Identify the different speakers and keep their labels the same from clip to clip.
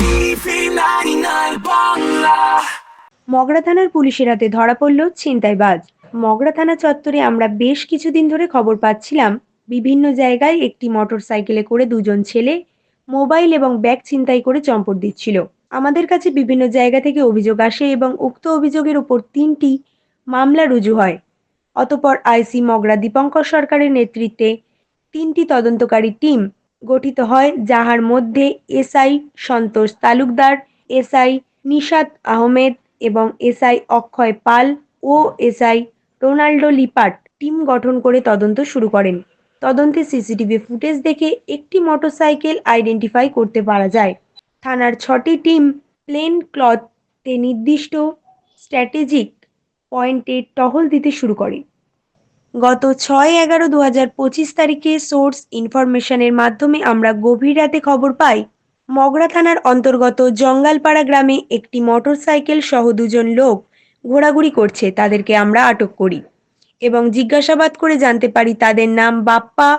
Speaker 1: TV 99 Bangla
Speaker 2: Mogra থানার পুলিশের হাতে ধরা পড়ল ছিনতাইবাজ। মগরা থানা চত্বরে আমরা বেশ কিছুদিন ধরে খবর পাচ্ছিলাম, বিভিন্ন জায়গায় একটি মোটর সাইকেলে করে দুজন ছেলে মোবাইল এবং ব্যাগ ছিনতাই করে চম্পট দিচ্ছিল। আমাদের কাছে বিভিন্ন জায়গা থেকে অভিযোগ আসে এবং উক্ত অভিযোগের উপর তিনটি মামলা রুজু হয়। অতপর আইসি মগরা দীপঙ্কর সরকারের নেতৃত্বে তিনটি তদন্তকারী টিম গঠিত হয়, যাহার মধ্যে এসআই সন্তোষ তালুকদার এসআই নিশাত আহমেদ এবং এসআই অক্ষয় পাল ও এসআই রোনাল্ডো লিপাট টিম গঠন করে তদন্ত শুরু করেন। তদন্তে সিসিটিভি ফুটেজ দেখে একটি মোটরসাইকেল আইডেন্টিফাই করতে পারা যায়। থানার ছটি টিম প্লেন ক্লথে নির্দিষ্ট স্ট্র্যাটেজিক পয়েন্টে টহল দিতে শুরু করে। গত ছয় এগারো দু হাজার পঁচিশ তারিখে সোর্স ইনফরমেশনের মাধ্যমে আমরা গভীর রাতে খবর পাই, মগরা থানার অন্তর্গত জঙ্গালপাড়া গ্রামে একটি মোটরসাইকেল সহ দুজন লোক ঘোরাঘুরি করছে, তাদেরকে আমরা আটক করি এবং জিজ্ঞাসাবাদ করে জানতে পারি তাদের নাম বাপ্পা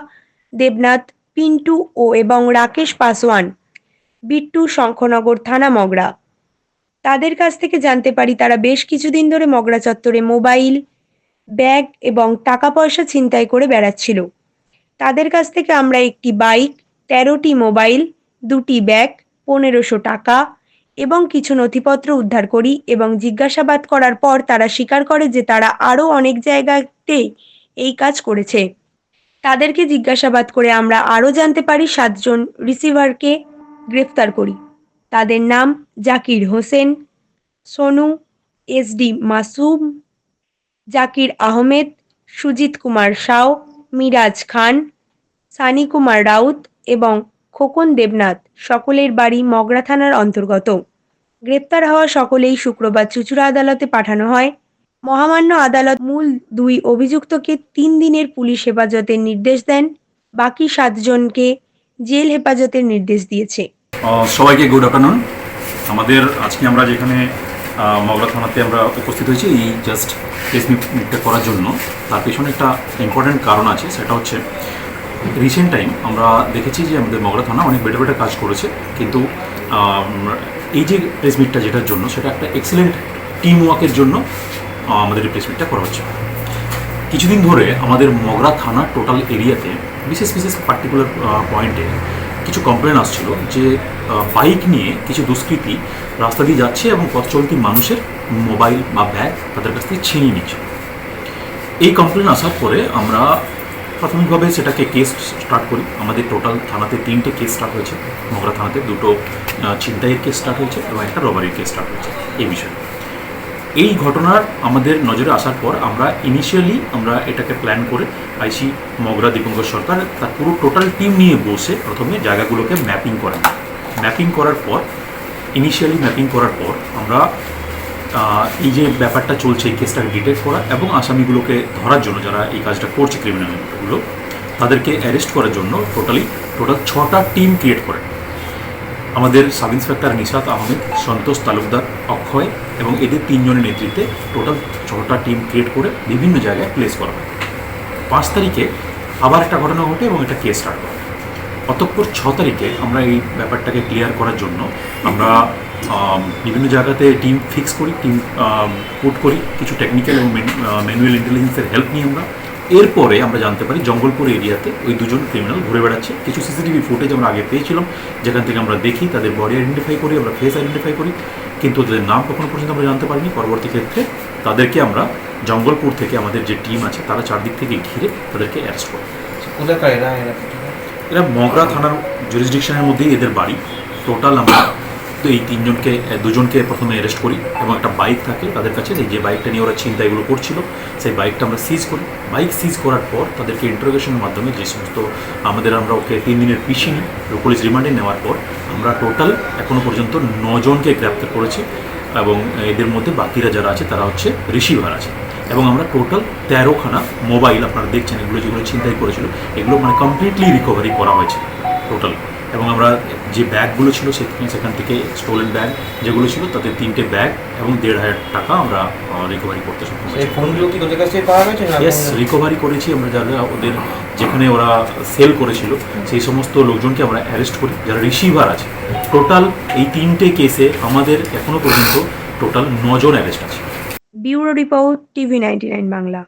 Speaker 2: দেবনাথ, পিন্টু ও এবং রাকেশ পাসওয়ান বিট্টু শঙ্খনগর থানা মগরা। তাদের কাছ থেকে জানতে পারি তারা বেশ কিছুদিন ধরে মগরা চত্বরে মোবাইল ব্যাগ এবং টাকা পয়সা ছিনতাই করে বেড়াচ্ছিল। তাদের কাছ থেকে আমরা একটি বাইক, তেরোটি মোবাইল, দুটি ব্যাগ, পনেরোশো টাকা এবং কিছু নথিপত্র উদ্ধার করি এবং জিজ্ঞাসাবাদ করার পর তারা স্বীকার করে যে তারা আরও অনেক জায়গাতে এই কাজ করেছে। তাদেরকে জিজ্ঞাসাবাদ করে আমরা আরও জানতে পারি সাতজন রিসিভারকে গ্রেফতার করি। তাদের নাম জাকির হোসেন, সোনু এসডি মাসুম জাকির আহমেদ, সুজিত কুমার সাও মিরাজ খান, সানি কুমার রাউত এবং খোকন দেবনাথ সকলের বাড়ি মগরা থানার অন্তর্গত। গ্রেপ্তার হওয়া সকলেই শুক্রবার চুচুড়া আদালতে পাঠানো হয়। মহামান্য আদালত মূল দুই অভিযুক্তকে তিন দিনের পুলিশ হেফাজতের নির্দেশ দেন, বাকি সাতজনকে জেল হেফাজতের নির্দেশ দিয়েছে।
Speaker 3: সবাইকে গুড আফটারনুন আমাদের আজকে আমরা যেখানে মগরা থানাতে আমরা উপস্থিত হয়েছি এই জাস্ট প্রেস মিটটা করার জন্য। তার পেছনে একটা ইম্পর্ট্যান্ট কারণ আছে, সেটা হচ্ছে রিসেন্ট টাইম আমরা দেখেছি যে আমাদের মগরা থানা অনেক বেটার বেটার কাজ করেছে, কিন্তু এই যে প্রেস মিটটা যেটার জন্য, সেটা একটা এক্সেলেন্ট টিম ওয়ার্কের জন্য আমাদের এই প্রেস মিটটা করা হচ্ছে। কিছুদিন ধরে আমাদের মগরা থানা টোটাল এরিয়াতে বিশেষ বিশেষ পার্টিকুলার পয়েন্টে কিছু কমপ্লেন আসছিল যে বাইক নিয়ে কিছু দুষ্কৃতী রাস্তা দিয়ে যাচ্ছে এবং পথ চলতি মানুষের মোবাইল বা ব্যাগ তাদের কাছ থেকে ছিনিয়ে নিচ্ছে। এই কমপ্লেন আসার পরে আমরা প্রাথমিকভাবে সেটাকে কেস স্টার্ট করি। আমাদের টোটাল থানাতে তিনটে কেস স্টার্ট হয়েছে। মগরা থানাতে দুটো ছিনতাইয়ের কেস স্টার্ট হয়েছে এবং একটা রবারির কেস স্টার্ট হয়েছে। এই বিষয়ে। এই ঘটনার আমাদের নজরে আসার পর আমরা ইনিশিয়ালি আমরা এটাকে প্ল্যান করে আইসি মগরা দীপঙ্কর সরকার, তার পুরো টোটাল টিম নিয়ে বসে প্রথমে জায়গাগুলোকে ম্যাপিং করেন ম্যাপিং করার পর ইনিশিয়ালি ম্যাপিং করার পর আমরা এই যে ব্যাপারটা চলছে, এই কেসটাকে ডিটেক্ট করা এবং আসামিগুলোকে ধরার জন্য যারা এই কাজটা করছে ক্রিমিনালগুলো তাদেরকে অ্যারেস্ট করার জন্য টোটালি টোটাল ছটা টিম ক্রিয়েট করেন। আমাদের সাব ইন্সপেক্টর নিশাত আহমেদ, সন্তোষ তালুকদার, অক্ষয় এবং এদের তিনজনের নেতৃত্বে টোটাল ছটা টিম ক্রিয়েট করে বিভিন্ন জায়গায় প্লেস করা হয়। পাঁচ তারিখে আবার একটা ঘটনা ঘটে এবং এটা কেস স্টার্ট করে অতঃপর ছ তারিখে আমরা এই ব্যাপারটাকে ক্লিয়ার করার জন্য আমরা বিভিন্ন জায়গাতে টিম ফিক্স করি, টিম পুট করি, কিছু টেকনিক্যাল এবং ম্যানুয়াল ইন্টেলিজেন্সের হেল্প নিই আমরা। এরপরে আমরা জানতে পারি জঙ্গলপুর এরিয়াতে ওই দুজন ক্রিমিনাল ঘুরে বেড়াচ্ছে। কিছু সিসিটিভি ফুটেজ আমরা আগে পেয়েছিলাম। যেখান থেকে আমরা দেখি তাদের বডি আইডেন্টিফাই করি আমরা ফেস আইডেন্টিফাই করি। কিন্তু তাদের নাম কখনো পর্যন্ত আমরা জানতে পারিনি। পরবর্তী ক্ষেত্রে তাদেরকে আমরা জঙ্গলপুর থেকে আমাদের যে টিম আছে তারা চারদিক থেকে ঘিরে তাদেরকে অ্যারেস্ট করে।
Speaker 4: এরা? এরা
Speaker 3: মগরা থানার জুরিসডিকশনের মধ্যেই এদের বাড়ি। টোটাল আমরা এই তিনজনকে দুজনকে প্রথমে অ্যারেস্ট করি এবং একটা বাইক থাকে তাদের কাছে। যে বাইকটা নিয়ে ওরা চিন্তা এগুলো করছিল, সেই বাইকটা আমরা সিজ করি। বাইক সিজ করার পর তাদেরকে ইন্টারোগেশনের মাধ্যমে যে সমস্ত আমাদের আমরা ওকে তিন দিনের পিছিয়ে নিই পুলিশ রিমান্ডে নেওয়ার পর আমরা টোটাল এখনও পর্যন্ত নজনকে গ্রেপ্তার করেছি এবং এদের মধ্যে বাকিরা যারা আছে তারা হচ্ছে রিসিভার আছে। এবং আমরা টোটাল তেরোখানা মোবাইল আপনারা দেখছেন এগুলো যেগুলো ছিনতাই করেছিল, এগুলো মানে কমপ্লিটলি রিকভারি করা হয়েছে টোটাল এবং আমরা যে ব্যাগগুলো ছিল সেখানে সেখান থেকে স্টোলেন ব্যাগ যেগুলো ছিল তাতে তিনটে ব্যাগ এবং দেড় হাজার টাকা আমরা রিকভারি করতে সক্ষম হয়েছি।
Speaker 4: ফোনগুলো কি তোদের কাছ পাওয়া গেছে
Speaker 3: ইয়েস রিকভারি করেছি আমরা যারা ওদের যেখানে ওরা সেল করেছিল সেই সমস্ত লোকজনকে আমরা অ্যারেস্ট করি যারা রিসিভার আছে। টোটাল এই তিনটে কেসে আমাদের এখনও পর্যন্ত টোটাল নজন অ্যারেস্ট আছে।
Speaker 2: Bureau report TV ninety nine Bangla.